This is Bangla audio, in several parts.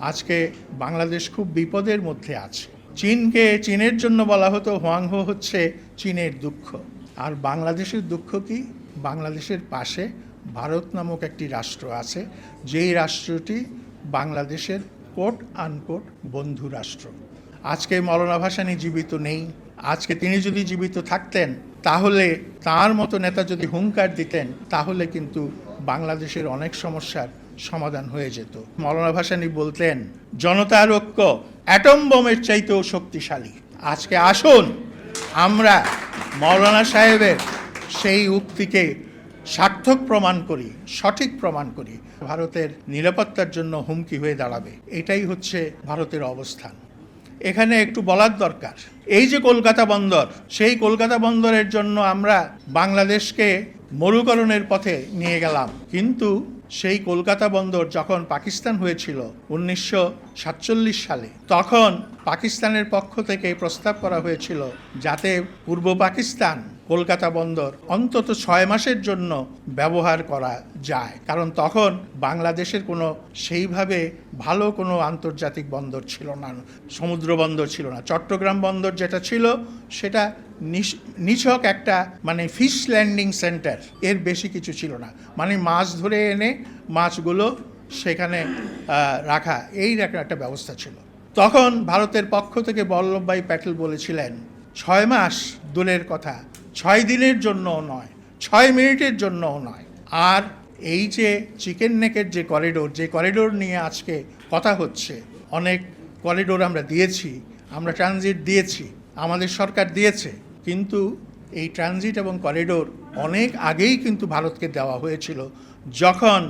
আজকে বাংলাদেশ খুব বিপদের মধ্যে আছে। চীনকে চীনের জন্য বলা হতো হোয়াংহো হচ্ছে চীনের দুঃখ। আর বাংলাদেশের দুঃখ কি? বাংলাদেশের পাশে ভারত নামক একটি রাষ্ট্র আছে, যেই রাষ্ট্রটি বাংলাদেশের কোট আনকোট বন্ধু রাষ্ট্র। আজকে মৌলানা ভাসানী জীবিত নেই। আজকে তিনি যদি জীবিত থাকতেন, তাহলে তার মতো নেতা যদি হুঙ্কার দিতেন, তাহলে কিন্তু বাংলাদেশের অনেক সমস্যার সমাধান হয়ে যেত। মৌলানা ভাসানী বলতেন, জনতার ঐক্য অ্যাটম বোমের চাইতেও শক্তিশালী। আজকে আসুন, আমরা মৌলানা সাহেবের সেই উক্তিকে সার্থক প্রমাণ করি, সঠিক প্রমাণ করি। ভারতের নিরাপত্তার জন্য হুমকি হয়ে দাঁড়াবে। এটাই হচ্ছে ভারতের অবস্থান। এখানে একটু বলার দরকার। এই যে কলকাতা বন্দর, সেই কলকাতা বন্দরের জন্য আমরা বাংলাদেশকে মরুকরণের পথে নিয়ে গেলাম। কিন্তু সেই কলকাতা বন্দর যখন পাকিস্তান হয়েছিল উনিশশো সাতচল্লিশ সালে, তখন পাকিস্তানের পক্ষ থেকে প্রস্তাব করা হয়েছিল যাতে পূর্ব পাকিস্তান কলকাতা বন্দর অন্তত ছয় মাসের জন্য ব্যবহার করা যায়। কারণ তখন বাংলাদেশের কোনো সেইভাবে ভালো কোনো আন্তর্জাতিক বন্দর ছিল না, সমুদ্র বন্দর ছিল না। চট্টগ্রাম বন্দর যেটা ছিল, সেটা নিছক একটা মানে ফিশ ল্যান্ডিং সেন্টার। এর বেশি কিছু ছিল না। মানে মাছ ধরে এনে মাছগুলো সেখানে রাখা, এই একটা ব্যবস্থা ছিল। তখন ভারতের পক্ষ থেকে বল্লভভাই প্যাটেল বলেছিলেন, ছয় মাস দূরের কথা। ছয় দিনের জন্যও নয়, ছয় মিনিটের জন্যও নয়। আর এই যে চিকেন নেকের যে করিডোর যে করিডোর নিয়ে আজকে কথা হচ্ছে, অনেক করিডোর আমরা দিয়েছি, আমরা ট্রানজিট দিয়েছি, আমাদের সরকার দিয়েছে, কিন্তু এই ট্রানজিট এবং করিডোর অনেক আগেই কিন্তু ভারতকে দেওয়া হয়েছিল, যখন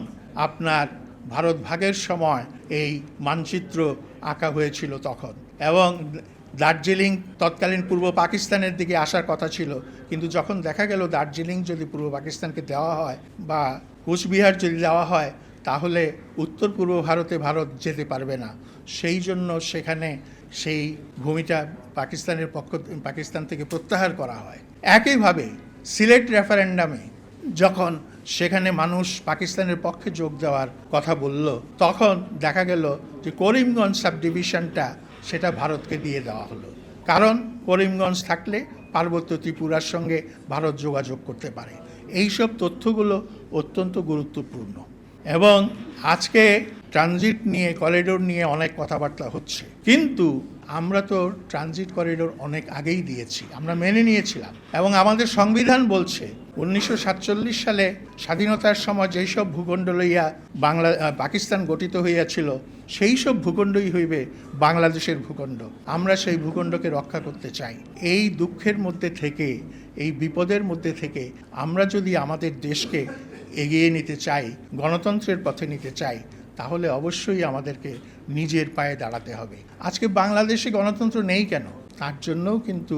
আপনার ভারত ভাগের সময় এই মানচিত্র আঁকা হয়েছিল তখন। এবং দার্জিলিং তৎকালীন পূর্ব পাকিস্তানের দিকে আসার কথা ছিল। কিন্তু যখন দেখা গেল দার্জিলিং যদি পূর্ব পাকিস্তানকে দেওয়া হয় বা কুচবিহার যদি দেওয়া হয়, তাহলে উত্তর পূর্ব ভারতে ভারত যেতে পারবে না। সেই জন্য সেখানে সেই ভূমিটা পাকিস্তানের পক্ষ, পাকিস্তান থেকে প্রত্যাহার করা হয়। একইভাবে সিলেট রেফারেন্ডামে যখন সেখানে মানুষ পাকিস্তানের পক্ষে যোগ দেওয়ার কথা বলল, তখন দেখা গেল যে করিমগঞ্জ সাব ডিভিশনটা সেটা ভারতকে দিয়ে দেওয়া হলো। কারণ করিমগঞ্জ থাকলে পার্বত্য ত্রিপুরার সঙ্গে ভারত যোগাযোগ করতে পারে। এইসব তথ্যগুলো অত্যন্ত গুরুত্বপূর্ণ। এবং আজকে ট্রানজিট নিয়ে, করিডোর নিয়ে অনেক কথাবার্তা হচ্ছে। কিন্তু আমরা তো ট্রানজিট করিডোর অনেক আগেই দিয়েছি, আমরা মেনে নিয়েছিলাম। এবং আমাদের সংবিধান বলছে, উনিশশো সাতচল্লিশ সালে স্বাধীনতার সময় যেই সব ভূখণ্ড লইয়া বাংলা পাকিস্তান গঠিত হইয়াছিল, সেই সব ভূখণ্ডই হইবে বাংলাদেশের ভূখণ্ড। আমরা সেই ভূখণ্ডকে রক্ষা করতে চাই। এই দুঃখের মধ্যে থেকে, এই বিপদের মধ্যে থেকে আমরা যদি আমাদের দেশকে এগিয়ে নিতে চাই, গণতন্ত্রের পথে নিতে চাই তাহলে অবশ্যই আমাদেরকে নিজের পায়ে দাঁড়াতে হবে। আজকে বাংলাদেশে গণতন্ত্র নেই কেন? তার জন্যও কিন্তু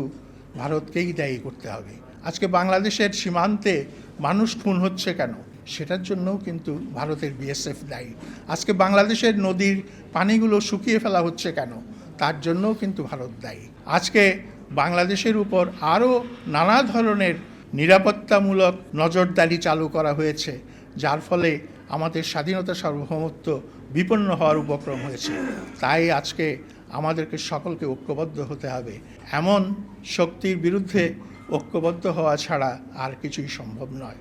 ভারতকেই দায়ী করতে হবে। আজকে বাংলাদেশের সীমান্তে মানুষ খুন হচ্ছে কেন? সেটার জন্যও কিন্তু ভারতের বিএসএফ দায়ী। আজকে বাংলাদেশের নদীর পানিগুলো শুকিয়ে ফেলা হচ্ছে কেন? তার জন্যও কিন্তু ভারত দায়ী। আজকে বাংলাদেশের উপর আরও নানা ধরনের নিরাপত্তামূলক নজরদারি চালু করা হয়েছে, যার ফলে আমাদের স্বাধীনতা সার্বভৌমত্ব বিপন্ন হওয়ার উপক্রম হয়েছে। তাই আজকে আমাদেরকে সকলকে ঐক্যবদ্ধ হতে হবে। এমন শক্তির বিরুদ্ধে ঐক্যবদ্ধ হওয়া ছাড়া আর কিছুই সম্ভব নয়।